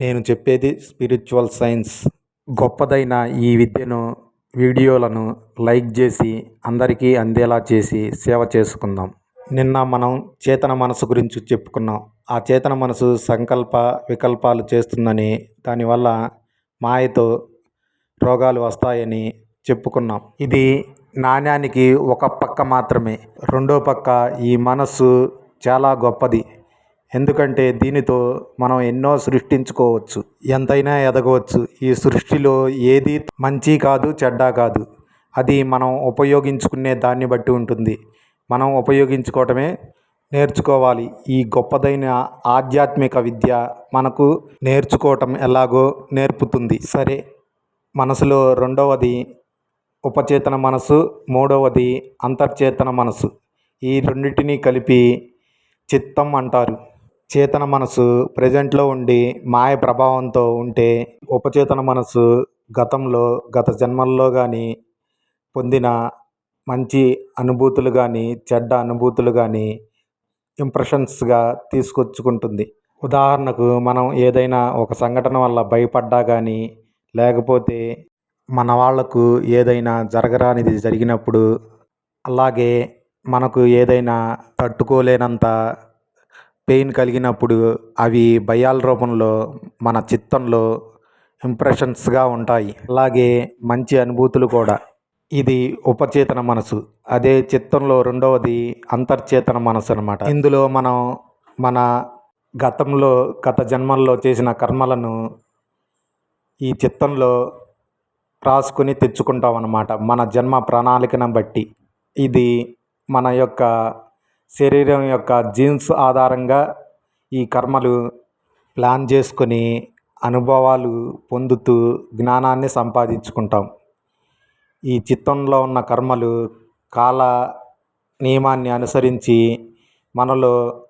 నేను చెప్పేది spiritual science గొప్పదైన ఈ విద్యను వీడియోలను లైక్ చేసి అందరికీ అందేలా చేసి సేవ చేసుకుందాం. నిన్న మనం చేతన మనసు గురించి చెప్పుకున్నాం. ఆ చేతన మనసు సంకల్ప వికల్పాలు చేస్తుందని దానివల్ల మాయతో రోగాలు వస్తాయని చెప్పుకున్నాం. ఇది నాణ్యానికి ఒక పక్క మాత్రమే. రెండో పక్క ఈ మనస్సు చాలా గొప్పది. ఎందుకంటే దీనితో మనం ఎన్నో సృష్టించుకోవచ్చు. ఎంతైనా ఎదగవచ్చు. ఈ సృష్టిలో ఏది మంచి కాదు చెడ్డ కాదు. అది మనం ఉపయోగించుకునే దాన్ని బట్టి ఉంటుంది. మనం ఉపయోగించుకోవటమే నేర్చుకోవాలి. ఈ గొప్పదైన ఆధ్యాత్మిక విద్య మనకు నేర్చుకోవటం ఎలాగో నేర్పుతుంది. సరే మనసులో రెండవది ఉపచేతన మనసు మూడవది అంతర్చేతన మనసు. ఈ రెండింటినీ కలిపి చిత్తం అంటారు. చేతన మనసు ప్రజెంట్లో ఉండి మాయ ప్రభావంతో ఉంటే ఉపచేతన మనసు గతంలో గత జన్మల్లో కానీ పొందిన మంచి అనుభూతులు కానీ చెడ్డ అనుభూతులు కానీ ఇంప్రెషన్స్గా తీసుకొచ్చుకుంటుంది. ఉదాహరణకు మనం ఏదైనా ఒక సంఘటన వల్ల భయపడ్డా కానీ లేకపోతే మన వాళ్ళకు ఏదైనా జరగరానిది జరిగినప్పుడు అలాగే మనకు ఏదైనా తట్టుకోలేనంత పెయిన్ కలిగినప్పుడు అవి భయాల రూపంలో మన చిత్తంలో ఇంప్రెషన్స్గా ఉంటాయి. అలాగే మంచి అనుభూతులు కూడా. ఇది ఉపచేతన మనసు. అదే చిత్తంలో రెండవది అంతర్చేతన మనసు అనమాట ఇందులో మనం మన గతంలో గత జన్మల్లో చేసిన కర్మలను ఈ చిత్తంలో రాసుకొని తెచ్చుకుంటాం అన్నమాట మన జన్మ ప్రణాళికను బట్టి. ఇది మన యొక్క శరీరం యొక్క జీన్స్ ఆధారంగా ఈ కర్మలు ప్లాన్ చేసుకొని అనుభవాలు పొందుతూ జ్ఞానాన్ని సంపాదించుకుంటాం. ఈ చిత్తంలో ఉన్న కర్మలు కాల నియమాన్ని అనుసరించి మనలో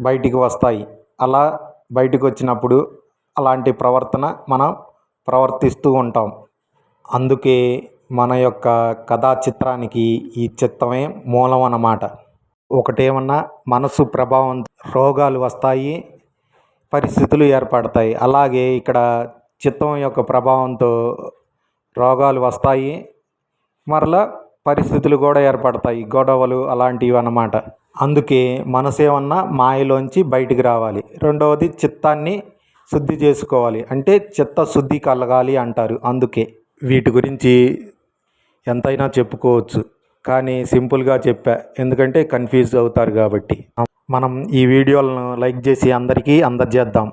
బయటికి వస్తాయి. అలా బయటికి వచ్చినప్పుడు అలాంటి ప్రవర్తన మనం ప్రవర్తిస్తూ ఉంటాం. అందుకే మన యొక్క కథా చిత్రానికి ఈ చిత్తమే మూలం అన్నమాట. ఒకటేమన్నా మనసు ప్రభావం రోగాలు వస్తాయి పరిస్థితులు ఏర్పడతాయి. అలాగే ఇక్కడ చిత్తం యొక్క ప్రభావంతో రోగాలు వస్తాయి మరలా పరిస్థితులు కూడా ఏర్పడతాయి గొడవలు అలాంటివి అన్నమాట. అందుకే మనసు ఏమన్నా మాయలోంచి బయటికి రావాలి. రెండవది చిత్తాన్ని శుద్ధి చేసుకోవాలి. అంటే చిత్త శుద్ధి కలగాలి అంటారు. అందుకే వీటి గురించి ఎంతైనా చెప్పుకోవచ్చు. కానీ సింపుల్గా చెప్పా. ఎందుకంటే కన్ఫ్యూజ్ అవుతారు కాబట్టి. మనం ఈ వీడియోలను లైక్ చేసి అందరికీ అందజేద్దాం.